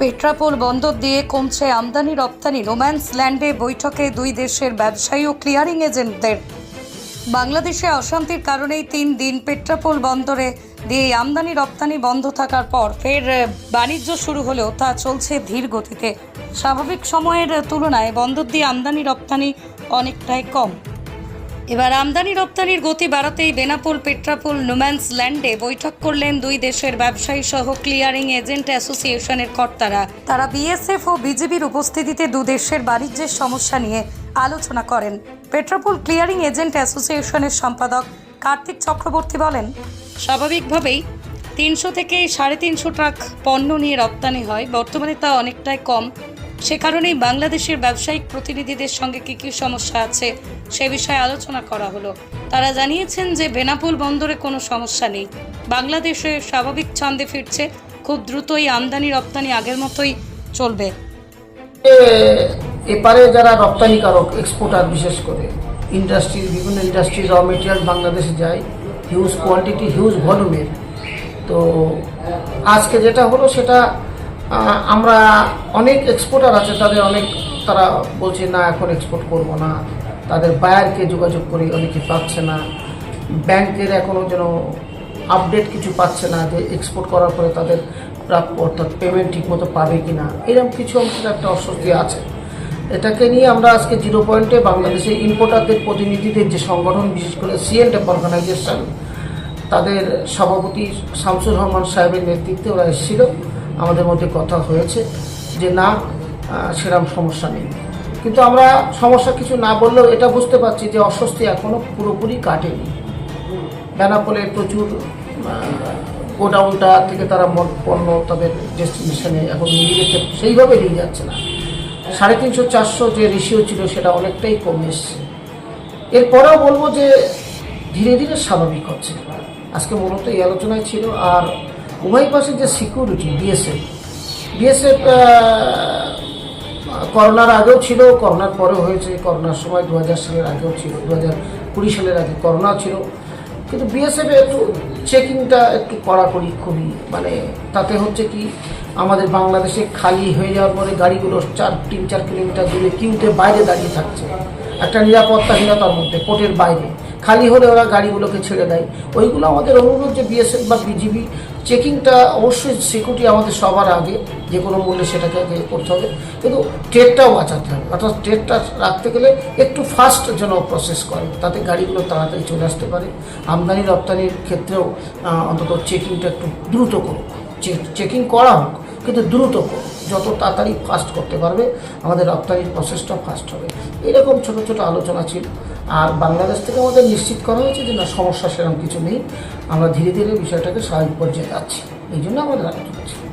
পেট্রাপোল বন্দর দিয়ে কমছে আমদানি রপ্তানি। রোম্যান্স ল্যান্ডে বৈঠকে দুই দেশের ব্যবসায়ী ও ক্লিয়ারিং এজেন্টদের বাংলাদেশে অশান্তির কারণেই তিন দিন পেট্রাপোল বন্দরে দিয়ে আমদানি রপ্তানি বন্ধ থাকার পর ফের বাণিজ্য শুরু হলেও তা চলছে ধীর গতিতে। স্বাভাবিক সময়ের তুলনায় বন্দর দিয়ে আমদানি রপ্তানি অনেকটাই কম। এবার আমদানি রপ্তানির গতি বাড়াতেই বেনাপোল, পেট্রাপোল, নোম্যান্স ল্যান্ডে বৈঠক করলেন দুই দেশের ব্যবসায়ী সহ ক্লিয়ারিং এজেন্ট অ্যাসোসিয়েশনের কর্তারা। তারা বিএসএফ ও বিজিবির উপস্থিতিতে দেশের বাণিজ্যের সমস্যা নিয়ে আলোচনা করেন। পেট্রাপোল ক্লিয়ারিং এজেন্ট অ্যাসোসিয়েশনের সম্পাদক কার্তিক চক্রবর্তী বলেন, স্বাভাবিকভাবেই তিনশো থেকে সাড়ে তিনশো ট্রাক পণ্য নিয়ে রপ্তানি হয়। বর্তমানে তা অনেকটাই কম। সে কারণেই বাংলাদেশের ব্যবসায়িক প্রতিনিধিদের সঙ্গে কী কী সমস্যা আছে সে বিষয়ে আলোচনা করা হলো। তারা জানিয়েছেন যে বেনাপুল বন্দরে কোনো সমস্যা নেই। বাংলাদেশে স্বাভাবিক ছন্দে ফিরছে, খুব দ্রুতই আমদানি রপ্তানি আগের মতোই চলবে। এপারে যারা রপ্তানিকারক এক্সপোর্টার বিশেষ করে ইন্ডাস্ট্রি বিভিন্ন ইন্ডাস্ট্রি র মেটেরিয়াল বাংলাদেশে যায় হিউজ কোয়ান্টিটি হিউজ ভলিউমের তো আজকে যেটা হলো সেটা আমরা অনেক এক্সপোর্টার আছে, তাদের অনেক তারা বলছে, না, এখন এক্সপোর্ট করব না। তাদের বায়ারকে যোগাযোগ করি, অনেকে পাচ্ছে না। ব্যাংকের এখনও যেন আপডেট কিছু পাচ্ছে না, যে এক্সপোর্ট করার পরে তাদের প্রাপ্য অর্থাৎ পেমেন্ট ঠিকমতো পাবে কি না এরকম কিছু অংশের একটা অস্বস্তি আছে। এটাকে নিয়ে আমরা আজকে জিরো পয়েন্টে বাংলাদেশের ইম্পোর্টারদের প্রতিনিধিদের যে সংগঠন, বিশেষ করে সিএনটেপ অর্গানাইজেশন তাদের সভাপতি শামসুর রহমান সাহেবের নেতৃত্বে ওরা এসেছিল। আমাদের মধ্যে কথা হয়েছে যে না আহ, সেরকম সমস্যা নেই। কিন্তু আমরা সমস্যা কিছু না বললেও এটা বুঝতে পারছি যে অস্বস্তি এখনও পুরোপুরি কাটেনি। বেনাপোলে প্রচুর গোডাউনটা থেকে তারা পণ্য তাদের ডেস্টিনেশনে এখন নিয়ে যেতে সেইভাবে নিয়ে যাচ্ছে না। সাড়ে তিনশো চারশো যে রেশিও ছিল সেটা অনেকটাই কমে এসছে। এরপরেও বলব যে ধীরে ধীরে স্বাভাবিক হচ্ছে। আজকে মূলত এই আলোচনায় ছিল আর উভয় পাশে যে সিকিউরিটি বিএসএফ বিএসএফ করোনার আগেও ছিল, করোনার পরেও হয়েছে, করোনার সময় দু হাজার সালের আগেও ছিল দু কুড়ি সালের আগে করোনা ছিল। কিন্তু বিএসএফে একটু চেকিংটা একটু কড়াকড়ি খুবই মানে তাতে হচ্ছে কি, আমাদের বাংলাদেশে খালি হয়ে যাওয়ার পরে গাড়িগুলো চার, তিন, চার কিলোমিটার দূরে কিউতে বাইরে দাঁড়িয়ে থাকছে। একটা নিরাপত্তাহীনতার মধ্যে কোর্টের বাইরে। খালি হলে ওরা গাড়িগুলোকে ছেড়ে দেয়। ওইগুলো আমাদের অনুরোধ যে বিএসএফ বা বিজিবি, চেকিংটা অবশ্যই সিকিউরিটি আমাদের সবার আগে, যে কোনো মূল্যে সেটাকে আগে করতে হবে। কিন্তু ট্রেডটাও বাঁচাতে হবে। অর্থাৎ ট্রেডটা রাখতে গেলে একটু ফাস্ট যেন প্রসেস করে, তাতে গাড়িগুলো তাড়াতাড়ি চলে আসতে পারে। আমদানি রপ্তানির ক্ষেত্রেও অন্তত চেকিংটা একটু দ্রুত করুক। চেকিং করা হোক, কিন্তু দ্রুত করুক। যত তাড়াতাড়ি ফাস্ট করতে পারবে, আমাদের রপ্তানির প্রসেসটা ফাস্ট হবে। এরকম ছোট ছোট আলোচনা ছিল। আর বাংলাদেশ থেকে আমাদের নিশ্চিত করা হয়েছে যে না, সমস্যা সেরকম কিছু নেই। আমরা ধীরে ধীরে বিষয়টাকে স্বাভাবিক পর্যায়ে যাচ্ছি এই জন্য আমাদের আলোচনা ছিল।